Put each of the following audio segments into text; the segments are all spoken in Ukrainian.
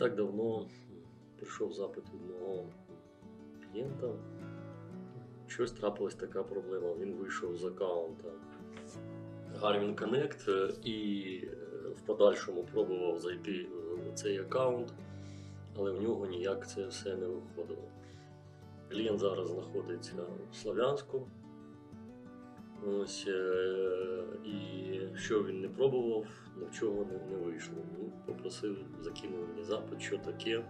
так давно прийшов запит від мого клієнта. Щось трапилась така проблема. Він вийшов з аккаунта Garmin Connect е, і е, в подальшому пробував зайти в цей аккаунт, але в нього ніяк це все не виходило. Клієнт зараз знаходиться в Слов'янську. Ось, е, що він не пробував, нічого не, не вийшло. Ну, попросив, закинув мені запит, що таке.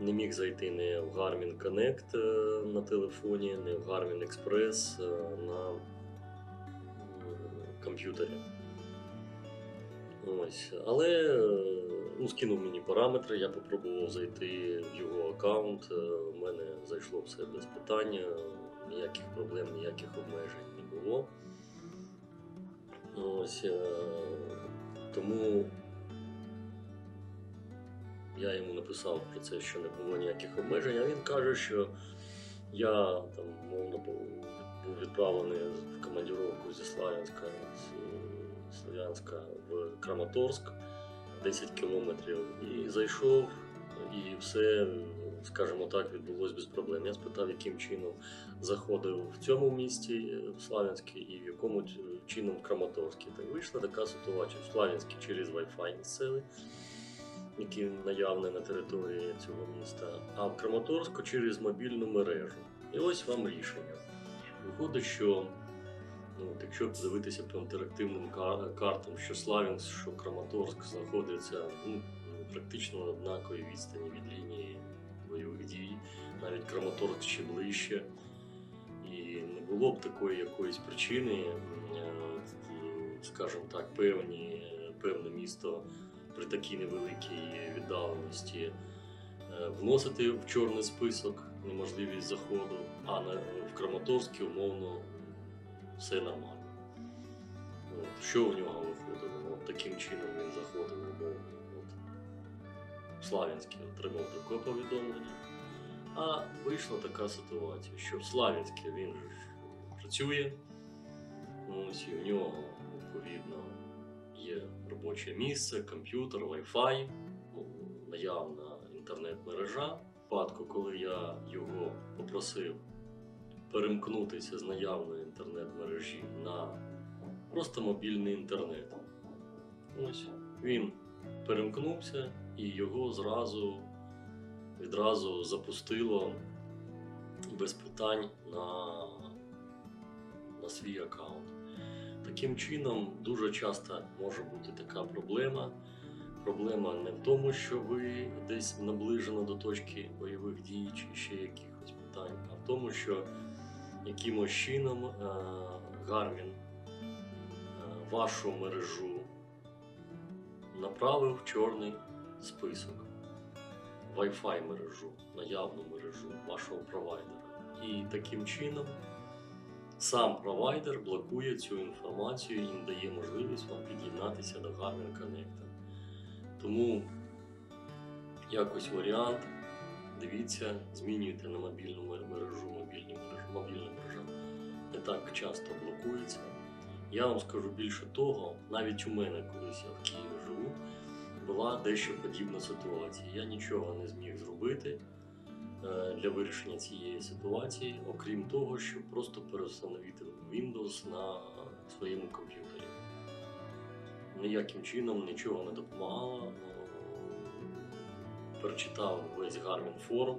Не міг зайти не в Garmin Connect е, на телефоні, не в Garmin Express е, на комп'ютері. Ось. Але е, ну, скинув мені параметри, я попробував зайти в його аккаунт. У мене зайшло все без питання, ніяких проблем, ніяких обмежень не було. Ось, е, тому я йому написав про це, що не було ніяких обмежень, а він каже, що я там мовно був відправлений в командировку зі Славянська, з е, Слов'янська в Краматорськ 10 кілометрів і зайшов, і все, скажімо так, відбулося без проблем. Я спитав, яким чином заходив в цьому місті, е, в Славянській, і в якому чином в Краматорській. Так вийшла така ситуація в Славянській через Wi-Fi місцевий, який наявний на території цього міста, а в Краматорську через мобільну мережу. І ось вам рішення. Виходить, що ну, якщо дивитися по інтерактивним картам, що Славянськ, що Краматорськ знаходяться ну, практично на однаковій відстані від лінії бойових дій, навіть Краматорськ ще ближче. Було б такої якоїсь причини, е, скажімо так, певні, певне місто при такій невеликій віддаленості е, вносити в чорний список неможливість заходу, а в Краматорській умовно все нормально. От. Що у нього виходило? От таким чином він заходив умовно. От. В Славянській отримав таке повідомлення. А вийшла така ситуація, що в Славянській він працює, ось і в нього відповідно є робоче місце, комп'ютер, Wi-Fi, ну, наявна інтернет-мережа. Випадку, коли я його попросив перемкнутися з наявної інтернет-мережі на просто мобільний інтернет. Ось він перемкнувся і його зразу відразу запустило без питань на свій аккаунт. Таким чином, дуже часто може бути така проблема. Проблема не в тому, що ви десь наближено до точки бойових дій чи ще якихось питань, а в тому, що якимось чином е, Garmin е, вашу мережу направив в чорний список. Wi-Fi мережу, наявну мережу вашого провайдера. І таким чином сам провайдер блокує цю інформацію і не дає можливість вам під'єднатися до Garmin Connect. Тому якось варіант. Дивіться, змінюйте на мобільну мережу, мобільні мережі, мобільна мережа не так часто блокується. Я вам скажу більше того, навіть у мене, колись я в Києві живу, була дещо подібна ситуація. Я нічого не зміг зробити для вирішення цієї ситуації, окрім того, щоб просто перестановити Windows на своєму комп'ютері. Ніяким чином нічого не допомагало. Е, Прочитав весь Garmin форум.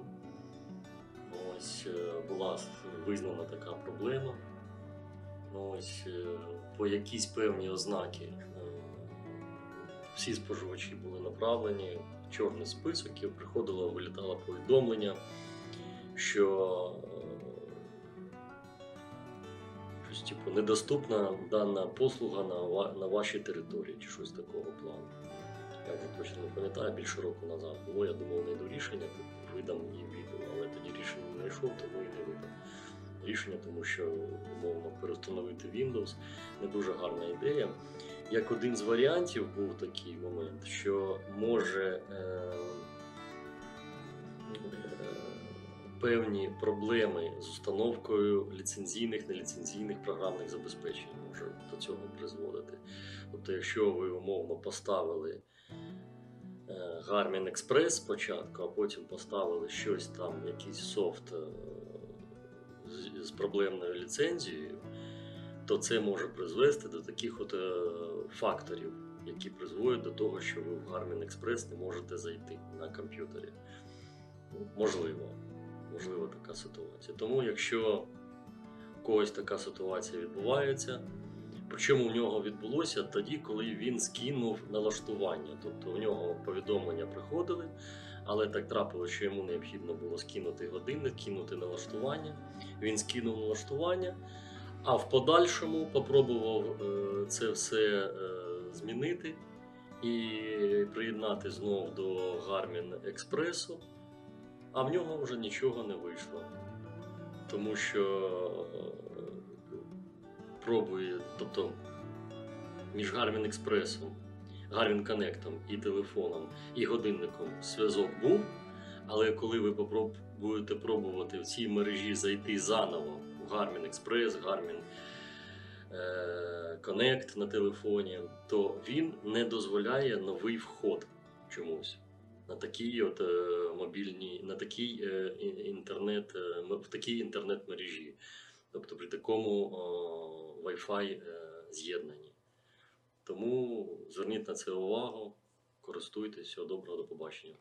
Ось е, була визнана така проблема. Ось е, по якісь певні ознаки е, всі споживачі були направлені чорний список і приходило, вилітало повідомлення, що е, щось типу недоступна дана послуга на, на вашій території чи щось такого плану. Я вже точно не пам'ятаю, більше року назад було. Я думав, знайду рішення, видам їм відео, але тоді рішення не знайшов, тому і не видав. Рішення, тому що умовно перестановити Windows не дуже гарна ідея. Як один з варіантів був такий момент, що може е, е, певні проблеми з установкою ліцензійних, неліцензійних програмних забезпечень може до цього призводити. Тобто, якщо ви умовно поставили е, Garmin Express спочатку, а потім поставили щось там, якийсь софт е, з, проблемною ліцензією, то це може призвести до таких от е, факторів, які призводять до того, що ви в Garmin Express не можете зайти на комп'ютері. Можливо, можливо така ситуація. Тому якщо у когось така ситуація відбувається, причому в нього відбулося тоді, коли він скинув налаштування. Тобто у нього повідомлення приходили, але так трапилося, що йому необхідно було скинути годинник, кинути налаштування. Він скинув налаштування, а в подальшому попробував е, це все е, змінити і приєднати знов до Garmin Експресу, а в нього вже нічого не вийшло. Тому що е, пробує, тобто між Garmin Експресом, Garmin Connect і телефоном і годинником зв'язок був. Але коли ви будете пробувати в цій мережі зайти заново в Garmin Express, Garmin е, Connect на телефоні, то він не дозволяє новий вход чомусь на такій от е, мобільній, на такій е, інтернет, в такій інтернет-мережі, тобто при такому Wi-Fi з'єднанні. Тому зверніть на це увагу, користуйтесь, всього доброго, до побачення.